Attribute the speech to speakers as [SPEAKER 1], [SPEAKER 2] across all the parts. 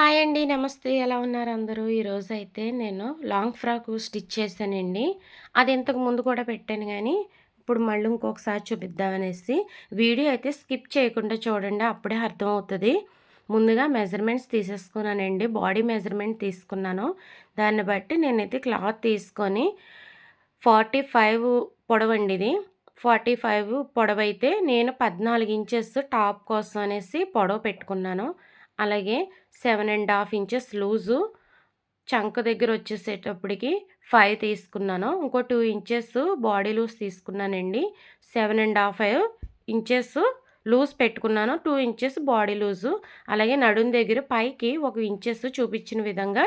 [SPEAKER 1] Hi అండి. నమస్తే. ఎలా ఉన్నారు అందరూ? ఈరోజు అయితే నేను లాంగ్ ఫ్రాకు స్టిచ్ చేశానండి. అది ఇంతకు ముందు కూడా పెట్టాను కానీ ఇప్పుడు మళ్ళీ ఇంకొకసారి చూపిద్దామనేసి. వీడియో అయితే స్కిప్ చేయకుండా చూడండి. అప్పుడే అర్థమవుతుంది ముందుగా మెజర్మెంట్స్ తీసేసుకున్నానండి. బాడీ మెజర్మెంట్ తీసుకున్నాను. దాన్ని బట్టి నేనైతే క్లాత్ తీసుకొని 45 పొడవండి ఇది. 45 పొడవైతే నేను 14 ఇంచెస్ టాప్ కోసం అనేసి పొడవ పెట్టుకున్నాను. అలాగే seven and half inches loose చంక దగ్గర వచ్చేసేటప్పటికి ఫైవ్ తీసుకున్నాను. ఇంకో టూ ఇంచెస్ బాడీ లూజ్ తీసుకున్నానండి. Seven and half inches loose పెట్టుకున్నాను. Two inches body loose. అలాగే నడుం దగ్గర పైకి ఒక ఇంచెస్ చూపించిన విధంగా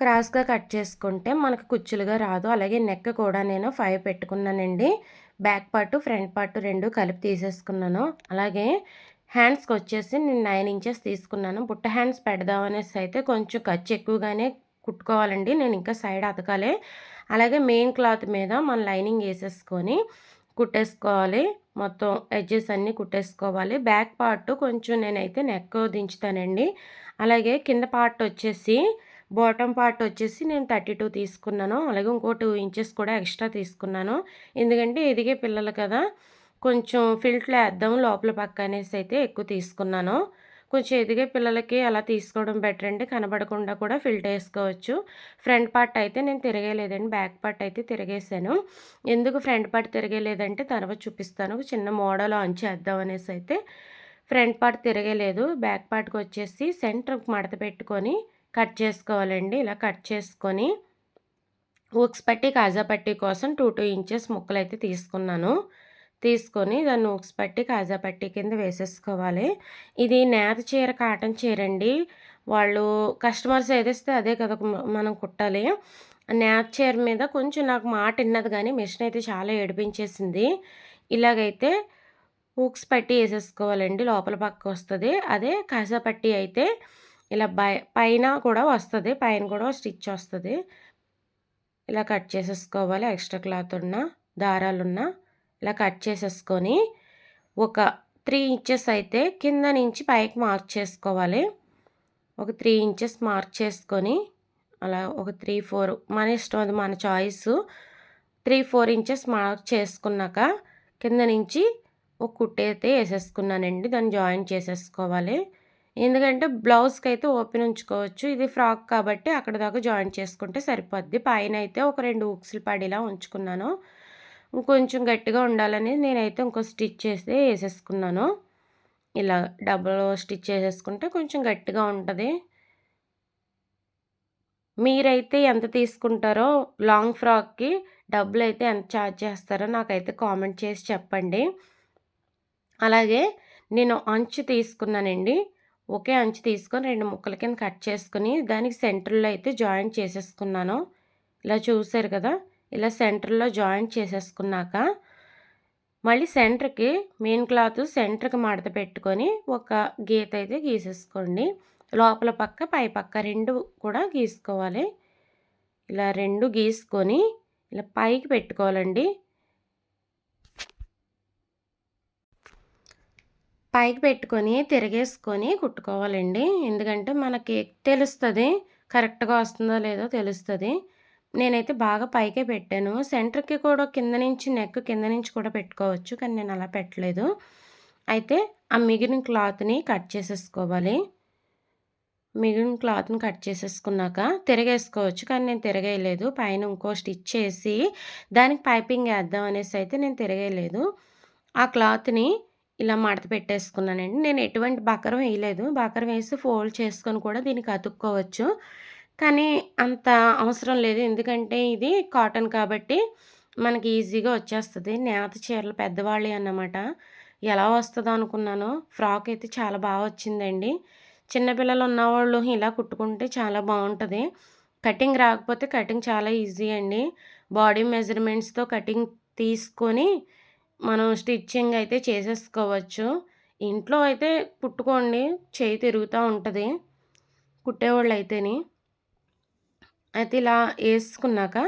[SPEAKER 1] క్రాస్గా కట్ చేసుకుంటే మనకు కుచ్చులుగా రాదు. అలాగే నెక్ కూడా నేను ఫైవ్ పెట్టుకున్నానండి. బ్యాక్ పార్ట్ ఫ్రంట్ పార్ట్ రెండు కలిపి తీసేసుకున్నాను. అలాగే హ్యాండ్స్కి వచ్చేసి నేను నైన్ ఇంచెస్ తీసుకున్నాను. బుట్ట హ్యాండ్స్ పెడదామనేసి అయితే కొంచెం ఖర్చు ఎక్కువగానే కుట్టుకోవాలండి. నేను ఇంకా సైడ్ అతకాలి. అలాగే మెయిన్ క్లాత్ మీద మన లైనింగ్ వేసేసుకొని కుట్టేసుకోవాలి. మొత్తం ఎడ్జెస్ అన్నీ కుట్టేసుకోవాలి. బ్యాక్ పార్ట్ కొంచెం నేనైతే నెక్ దించుతానండి. అలాగే కింద పార్ట్ వచ్చేసి బాటమ్ పార్ట్ వచ్చేసి నేను థర్టీ టూ తీసుకున్నాను. అలాగే ఇంకో టూ ఇంచెస్ కూడా ఎక్స్ట్రా తీసుకున్నాను. ఎందుకంటే ఎదిగే పిల్లలు కదా. కొంచెం ఫిల్టర్ వేద్దాం లోపల పక్క అనేసి అయితే ఎక్కువ తీసుకున్నాను. కొంచెం ఎదిగే పిల్లలకి అలా తీసుకోవడం బెటర్ అండి. కనబడకుండా కూడా ఫిల్టర్ వేసుకోవచ్చు. ఫ్రంట్ పార్ట్ అయితే నేను తిరగలేదండి. బ్యాక్ పార్ట్ అయితే తిరిగేసాను ఎందుకు ఫ్రంట్ పార్ట్ తిరగలేదంటే తర్వాత చూపిస్తాను. చిన్న మోడల్ ఆన్ చేద్దాం అనేసి అయితే ఫ్రంట్ పార్ట్ తిరగలేదు. బ్యాక్ పార్ట్కి వచ్చేసి సెంటర్ మడత పెట్టుకొని కట్ చేసుకోవాలండి. ఇలా కట్ చేసుకొని ఉక్స్ పట్టి కాజా పట్టి కోసం టూ టూ ఇంచెస్ ముక్కలు అయితే తీసుకున్నాను. తీసుకొని దాన్ని ఊక్స్ పట్టి కాజా పట్టి కింద వేసేసుకోవాలి. ఇది నేత చీర కాటన్ చీర అండి వాళ్ళు కస్టమర్స్ ఏదిస్తే అదే కదా మనం కుట్టాలి. నేత చీర మీద కొంచెం నాకు మాట విన్నది కానీ మిషన్ అయితే చాలా ఏడిపించేసింది. ఇలాగైతే హూక్స్ పట్టి వేసేసుకోవాలండి. లోపల పక్క వస్తుంది. అదే కాజా పట్టి అయితే ఇలా బై పైన కూడా వస్తుంది. పైన కూడా స్టిచ్ వస్తుంది. ఇలా కట్ చేసేసుకోవాలి. ఎక్స్ట్రా క్లాత్ ఉన్న దారాలున్నా. ఇలా కట్ చేసేసుకొని ఒక త్రీ ఇంచెస్ అయితే కింద నుంచి పైకి మార్క్ చేసుకోవాలి. ఒక త్రీ ఇంచెస్ మార్క్ చేసుకొని అలా ఒక త్రీ ఫోర్ మన ఇష్టం అది మన choice three four inches mark చేసుకున్నాక కింద నుంచి ఒక కుట్టి అయితే వేసేసుకున్నానండి. దాన్ని జాయిన్ చేసేసుకోవాలి. ఎందుకంటే బ్లౌజ్కి అయితే ఓపెన్ ఉంచుకోవచ్చు. ఇది ఫ్రాక్ కాబట్టి అక్కడ దాకా జాయిన్ చేసుకుంటే సరిపోద్ది. పైన అయితే ఒక రెండు ఉక్సులు పడేలా ఉంచుకున్నాను. ఇంకొంచెం గట్టిగా ఉండాలని నేనైతే ఇంకో స్టిచ్ చేసి వేసేసుకున్నాను. ఇలా డబుల్ స్టిచ్ చేసేసుకుంటే కొంచెం గట్టిగా ఉంటుంది. మీరైతే ఎంత తీసుకుంటారో లాంగ్ ఫ్రాక్కి డబ్బులు అయితే ఎంత ఛార్జ్ చేస్తారో నాకైతే కామెంట్ చేసి చెప్పండి. అలాగే నేను అంచు తీసుకున్నానండి. ఒకే అంచు తీసుకొని రెండు ముక్కల కింద కట్ చేసుకుని దానికి సెంటర్లో అయితే జాయింట్ చేసేసుకున్నాను. ఇలా చూసారు కదా? ఇలా సెంటర్లో జాయింట్ చేసేసుకున్నాక మళ్ళీ సెంటర్కి మెయిన్ క్లాత్ సెంటర్కి మడత పెట్టుకొని ఒక గీత అయితే గీసేసుకోండి. లోపల పక్క పై పక్క రెండు కూడా గీసుకోవాలి. ఇలా రెండు గీసుకొని ఇలా పైకి పెట్టుకోవాలండి. పైకి పెట్టుకొని తిరిగేసుకొని కుట్టుకోవాలండి. ఎందుకంటే మనకి తెలుస్తుంది కరెక్ట్గా వస్తుందో లేదో తెలుస్తుంది. నేనైతే బాగా పైకే పెట్టాను. సెంటర్కి కూడా కింద నుంచి నెక్ కింద నుంచి కూడా పెట్టుకోవచ్చు కానీ నేను అలా పెట్టలేదు. అయితే ఆ మిగిలిన క్లాత్ని కట్ చేసేసుకోవాలి. మిగిలిన క్లాత్ని కట్ చేసేసుకున్నాక తిరగేసుకోవచ్చు కానీ నేను తిరగేయలేదు. పైన ఇంకో స్టిచ్ చేసి దానికి పైపింగ్ వేద్దాం అనేసి అయితే నేను తిరగేయలేదు. ఆ క్లాత్ని ఇలా మడత పెట్టేసుకున్నానండి. నేను ఎటువంటి బకరం వేయలేదు. బకరం వేసి ఫోల్డ్ చేసుకొని కూడా దీనికి అతుక్కోవచ్చు కానీ అంత అవసరం లేదు. ఎందుకంటే ఇది కాటన్ కాబట్టి మనకి ఈజీగా వచ్చేస్తుంది. నేత చీరలు పెద్దవాళ్ళే అన్నమాట. ఎలా వస్తుందో అనుకున్నాను. ఫ్రాక్ అయితే చాలా బాగా వచ్చిందండి. చిన్నపిల్లలు ఉన్నవాళ్ళు ఇలా కుట్టుకుంటే చాలా బాగుంటుంది. కటింగ్ రాకపోతే కటింగ్ చాలా ఈజీ అండి. బాడీ మెజర్మెంట్స్తో కటింగ్ తీసుకొని మనం స్టిచ్చింగ్ అయితే చేసేసుకోవచ్చు. ఇంట్లో అయితే కుట్టుకోండి. చేయి తిరుగుతూ ఉంటుంది. కుట్టేవాళ్ళు అయితేని. అయితే ఇలా వేసుకున్నాక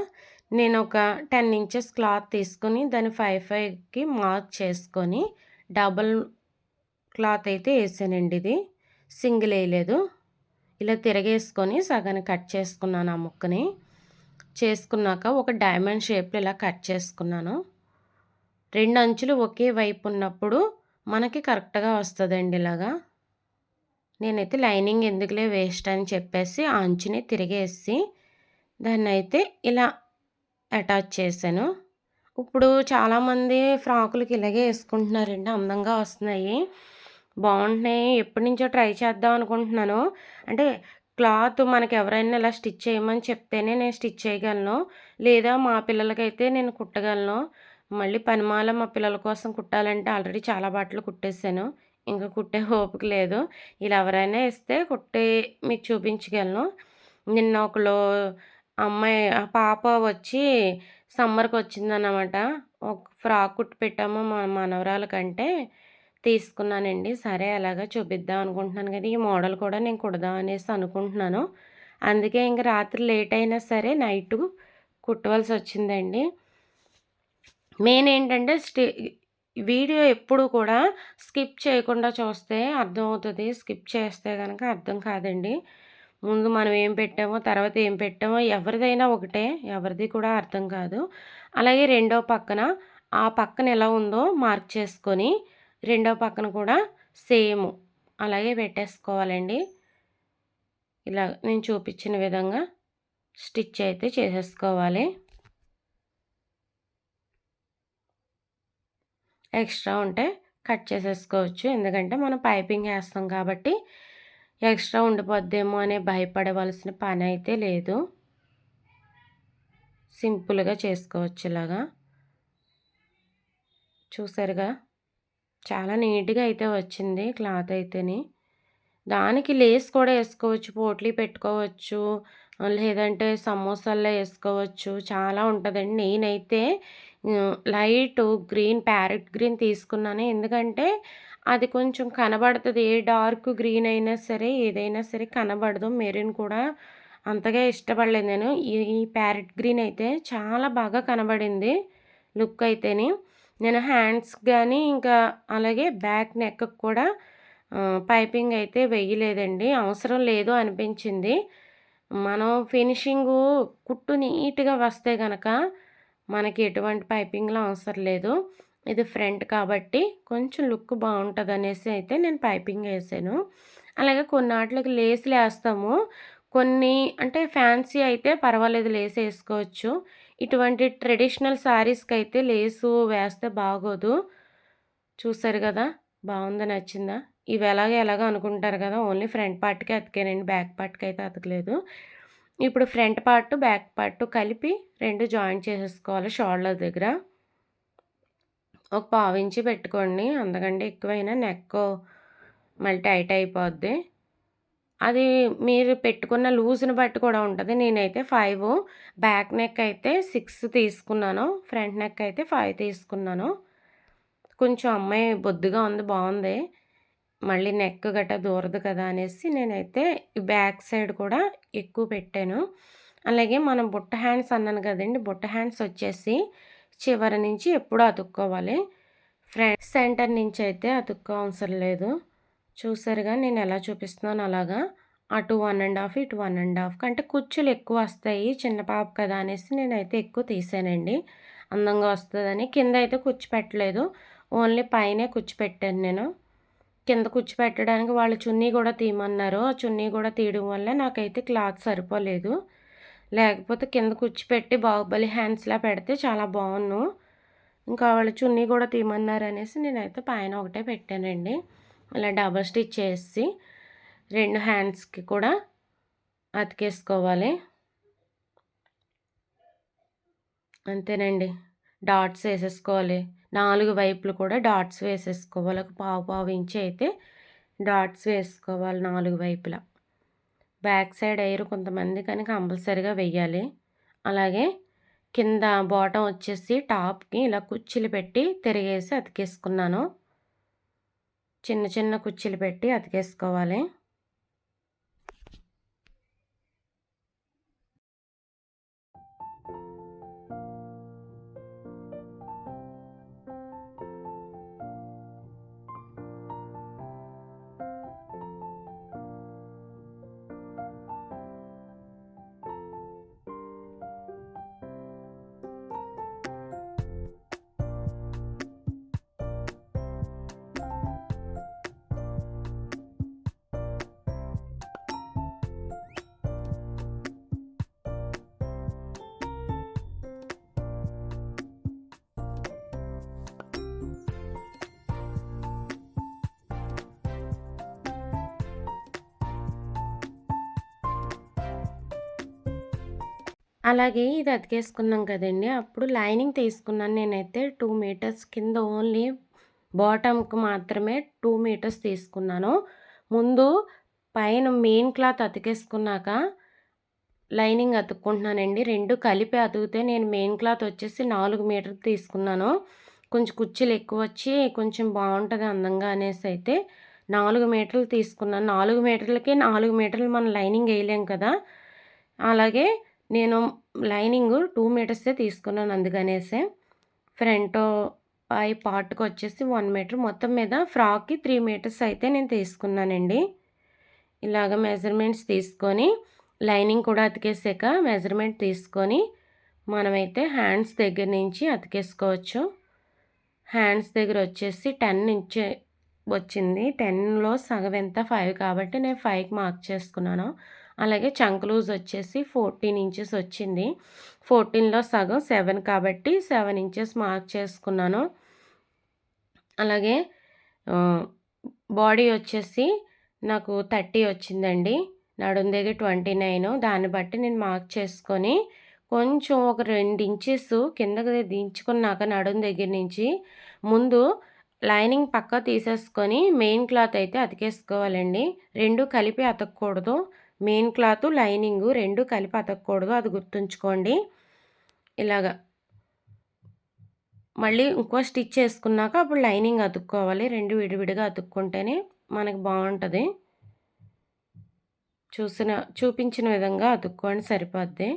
[SPEAKER 1] నేను ఒక టెన్ ఇంచెస్ క్లాత్ తీసుకొని దాన్ని ఫైవ్ ఫైవ్కి మార్క్ చేసుకొని డబల్ క్లాత్ అయితే వేసానండి ఇది. సింగిల్ వేయలేదు. ఇలా తిరగేసుకొని సగాన్ని కట్ చేసుకున్నాను ఆ ముక్కని. చేసుకున్నాక ఒక డైమండ్ షేప్లో ఇలా కట్ చేసుకున్నాను. రెండు అంచులు ఒకే వైపు ఉన్నప్పుడు మనకి కరెక్ట్గా వస్తుందండి ఇలాగా. నేనైతే లైనింగ్ ఎందుకులే వేస్ట్ అని చెప్పేసి ఆ అంచుని తిరిగేసి దాన్ని అయితే ఇలా అటాచ్ చేశాను. ఇప్పుడు చాలామంది ఫ్రాకులకి ఇలాగే వేసుకుంటున్నారండి. అందంగా వస్తున్నాయి. బాగుంటున్నాయి. ఎప్పటి నుంచో ట్రై చేద్దాం అనుకుంటున్నాను. అంటే క్లాత్ మనకి ఎవరైనా ఇలా స్టిచ్ చేయమని చెప్తేనే నేను స్టిచ్ చేయగలను. లేదా మా పిల్లలకైతే నేను కుట్టగలను. మళ్ళీ పనిమాల మా పిల్లల కోసం కుట్టాలంటే ఆల్రెడీ చాలా బట్టలు కుట్టేశాను. ఇంకా కుట్టే ఓపిక లేదు. ఇలా ఎవరైనా ఇస్తే కుట్టి మీకు చూపించగలను. నిన్న ఒకళ్ళు అమ్మాయి ఆ పాప వచ్చి సమ్మర్కి వచ్చిందన్నమాట. ఒక ఫ్రాక్ కుట్టి పెట్టాము మా మనవరాలకంటే తీసుకున్నానండి. సరే అలాగా చూపిద్దాం అనుకుంటున్నాను కానీ ఈ మోడల్ కూడా నేను కుడదాం అనేసి అనుకుంటున్నాను. అందుకే ఇంక రాత్రి లేట్ అయినా సరే నైట్ కుట్టవలసి వచ్చిందండి. మెయిన్ ఏంటంటే స్టే వీడియో ఎప్పుడు కూడా స్కిప్ చేయకుండా చూస్తే అర్థమవుతుంది. స్కిప్ చేస్తే కనుక అర్థం కాదండి. ముందు మనం ఏం పెట్టామో తర్వాత ఏం పెట్టామో ఎవరిదైనా ఒకటే ఎవరిది కూడా అర్థం కాదు. అలాగే రెండో పక్కన ఆ పక్కన ఎలా ఉందో మార్క్ చేసుకొని రెండో పక్కన కూడా సేమ్ అలాగే పెట్టేసుకోవాలండి. ఇలా నేను చూపించిన విధంగా స్టిచ్ అయితే చేసేసుకోవాలి. ఎక్స్ట్రా ఉంటే కట్ చేసేసుకోవచ్చు. ఎందుకంటే మనం పైపింగ్ వేస్తాం కాబట్టి ఎక్స్ట్రా ఉండిపోద్దేమో అనే భయపడవలసిన పని అయితే లేదు. సింపుల్గా చేసుకోవచ్చు ఇలాగా. చూసారుగా? చాలా నీట్గా అయితే వచ్చింది క్లాత్ అయితేని. దానికి లేస్ కూడా వేసుకోవచ్చు పోట్లీ పెట్టుకోవచ్చు లేదంటే సమోసాల్లో వేసుకోవచ్చు. చాలా ఉంటుందండి. నేనైతే లైట్ గ్రీన్ ప్యారెట్ గ్రీన్ తీసుకున్నాను. ఎందుకంటే అది కొంచెం కనబడుతుంది. ఏ డార్క్ గ్రీన్ అయినా సరే ఏదైనా సరే కనబడదు. మెరూన్ కూడా అంతగా ఇష్టపడలేదు నేను. ఈ ప్యారెట్ గ్రీన్ అయితే చాలా బాగా కనబడింది లుక్ అయితేని. నేను హ్యాండ్స్ కానీ ఇంకా అలాగే బ్యాక్ నెక్ కూడా పైపింగ్ అయితే వేయలేదండి. అవసరం లేదు అనిపించింది. మనం ఫినిషింగు కుట్టు నీట్గా వస్తే కనుక మనకి ఎటువంటి పైపింగ్లో అవసరం లేదు. ఇది ఫ్రంట్ కాబట్టి కొంచెం లుక్ బాగుంటుంది అనేసి అయితే నేను పైపింగ్ వేసాను. అలాగే కొన్ని వాటికి లేసులు వేస్తాము. కొన్ని అంటే ఫ్యాన్సీ అయితే పర్వాలేదు లేస్ వేసుకోవచ్చు. ఇటువంటి ట్రెడిషనల్ శారీస్కి అయితే లేసు వేస్తే బాగోదు. చూసారు కదా? బాగుందా? నచ్చిందా? ఇవి ఎలాగ ఎలాగ అనుకుంటారు కదా ఓన్లీ ఫ్రంట్ పార్ట్కి అతికానండి బ్యాక్ పార్ట్కి అయితే అతకలేదు. ఇప్పుడు ఫ్రంట్ పార్ట్ బ్యాక్ పార్ట్ కలిపి రెండు జాయింట్ చేసేసుకోవాలి షోల్డర్ దగ్గర. ఒక పావించి పెట్టుకోండి అందుకంటే ఎక్కువైనా నెక్ మళ్ళీ టైట్ అయిపోద్ది. అది మీరు పెట్టుకున్న లూజ్ని బట్టి కూడా ఉంటుంది. నేనైతే ఫైవ్ బ్యాక్ నెక్ అయితే సిక్స్ తీసుకున్నాను ఫ్రంట్ నెక్ అయితే ఫైవ్ తీసుకున్నాను. కొంచెం అమ్మాయి బొద్దుగా ఉంది బాగుంది. మళ్ళీ నెక్ గట్ట దూరదు కదా అనేసి నేనైతే బ్యాక్ సైడ్ కూడా ఎక్కువ పెట్టాను. అలాగే మనం బుట్ట హ్యాండ్స్ అన్నాను కదండి బుట్ట హ్యాండ్స్ వచ్చేసి చివరి నుంచి ఎప్పుడు అతుక్కోవాలి. ఫ్రంట్ సెంటర్ నుంచి అయితే అతుక్కో అవసరం లేదు. చూసారుగా నేను ఎలా చూపిస్తున్నాను అలాగా. అటు వన్ అండ్ హాఫ్ ఇటు వన్ అండ్ హాఫ్ అంటే కుచ్చులు ఎక్కువ వస్తాయి చిన్న పాప కదా అనేసి నేనైతే ఎక్కువ తీసానండి. అందంగా వస్తుందని కింద అయితే కుచ్చు పెట్టలేదు ఓన్లీ పైనే కుచ్చు పెట్టాను నేను. కింద కూర్చోపెట్టడానికి వాళ్ళు చున్నీ కూడా తీయమన్నారు. ఆ చున్నీ కూడా తీయడం వల్ల నాకైతే క్లాత్ సరిపోలేదు. లేకపోతే కింద కూర్చిపెట్టి బాహుబలి హ్యాండ్స్లా పెడితే చాలా బాగున్ను. ఇంకా వాళ్ళు చున్నీ కూడా తీయమన్నారు అనేసి నేనైతే పైన ఒకటే పెట్టానండి. ఇలా డబల్ స్టిచ్ చేసి రెండు హ్యాండ్స్కి కూడా అతికేసుకోవాలి. అంతేనండి. డాట్స్ వేసేసుకోవాలి. నాలుగు వైపులు కూడా డాట్స్ వేసేసుకోవాలి. ఒక పావు పావు ఇంచి అయితే డాట్స్ వేసుకోవాలి నాలుగు వైపులా. బ్యాక్ సైడ్ ఎయిర్ కొంతమంది కానీ కంపల్సరీగా వెయ్యాలి అలాగే కింద బాటం వచ్చేసి టాప్కి ఇలా కుర్చీలు పెట్టి తిరిగేసి అతికేసుకున్నాను. చిన్న చిన్న కుర్చీలు పెట్టి అతికేసుకోవాలి. అలాగే ఇది అతికేసుకున్నాం కదండి అప్పుడు లైనింగ్ తీసుకున్నాను నేనైతే టూ మీటర్స్ కింద ఓన్లీ బాటమ్‌కి మాత్రమే టూ మీటర్స్ తీసుకున్నాను. ముందు పైన మెయిన్ క్లాత్ అతికేసుకున్నాక లైనింగ్ అతుక్కుంటున్నానండి. రెండు కలిపి అతికితే నేను మెయిన్ క్లాత్ వచ్చేసి నాలుగు మీటర్లు తీసుకున్నాను. కొంచెం కుర్చీలు ఎక్కువొచ్చి కొంచెం బాగుంటుంది అందంగా అనేసి అయితే నాలుగు మీటర్లు తీసుకున్నాను. నాలుగు మీటర్లకి నాలుగు మీటర్లు మనం లైనింగ్ వేయలేం కదా! అలాగే నేను లైనింగ్ టూ మీటర్సే తీసుకున్నాను అందుకనేసే. ఫ్రంట్ పై పార్ట్‌కొచ్చేసి 1 మీటర్ మొత్తం మీద ఫ్రాక్‌కి త్రీ మీటర్స్ అయితే నేను తీసుకున్నానండి. ఇలాగ మెజర్‌మెంట్స్ తీసుకొని లైనింగ్ కూడా అతికేసాక మెజర్‌మెంట్ తీసుకొని మనమైతే హ్యాండ్స్ దగ్గర నుంచి అతికేసుకోవచ్చు. హ్యాండ్స్ దగ్గర వచ్చేసి 10 ఇంచ్ వచ్చింది. 10లో సగం ఎంత ఫైవ్ కాబట్టి నేను ఫైవ్కి మార్క్ చేసుకున్నాను. అలాగే చంక్ లూజ్ వచ్చేసి 14 ఇంచెస్ వచ్చింది. 14లో సగం సెవెన్ కాబట్టి సెవెన్ ఇంచెస్ మార్క్ చేసుకున్నాను. అలాగే బాడీ వచ్చేసి నాకు 30 వచ్చిందండి. నడుం దగ్గర 29 దాన్ని బట్టి నేను మార్క్ చేసుకొని కొంచెం ఒక రెండు ఇంచెస్ కిందకి దించుకున్నాక నడుం దగ్గర నుంచి ముందు లైనింగ్ పక్క తీసేసుకొని మెయిన్ క్లాత్ అయితే అతికేసుకోవాలండి. రెండు కలిపి అతకూడదు మెయిన్ క్లాత్, లైనింగు రెండు కలిపి అతకూడదు అది గుర్తుంచుకోండి. ఇలాగ మళ్ళీ ఇంకో స్టిచ్ చేసుకున్నాక అప్పుడు లైనింగ్ అతుక్కోవాలి. రెండు విడివిడిగా అతుక్కుంటేనే మనకి బాగుంటుంది చూసిన చూపించిన విధంగా అతుక్కోండి సరిపోద్ది.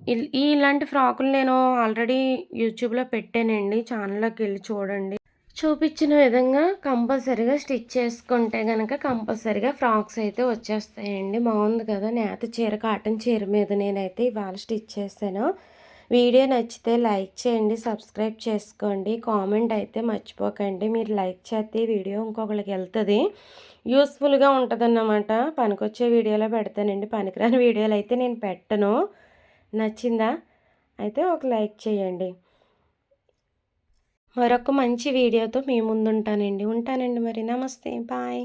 [SPEAKER 1] ఇల్ ఇలాంటి ఫ్రాకులు నేను ఆల్రెడీ యూట్యూబ్‌లో పెట్టానండి. ఛానల్లోకి వెళ్ళి చూడండి. చూపించిన విధంగా కంపల్సరీగా స్టిచ్ చేసుకుంటే కనుక కంపల్సరీగా ఫ్రాక్స్ అయితే వచ్చేస్తాయండి. బాగుంది కదా! నేత చీర, కాటన్ చీర మీద నేనైతే ఇవాళ స్టిచ్ చేశాను. వీడియో నచ్చితే లైక్ చేయండి, సబ్స్క్రైబ్ చేసుకోండి. కామెంట్ అయితే మర్చిపోకండి. మీరు లైక్ చేస్తే వీడియో ఇంకొకరికి వెళ్తుంది యూస్‌ఫుల్‌గా ఉంటుందన్నమాట పనికొచ్చే వీడియోలో పెడతానండి. పనికిరాని వీడియోలు అయితే నేను పెట్టను. నచ్చిందా? అయితే ఒక లైక్ చేయండి. మరొక మంచి వీడియోతో మీ ముందుంటానండి. ఉంటానండి మరి. నమస్తే. బాయ్.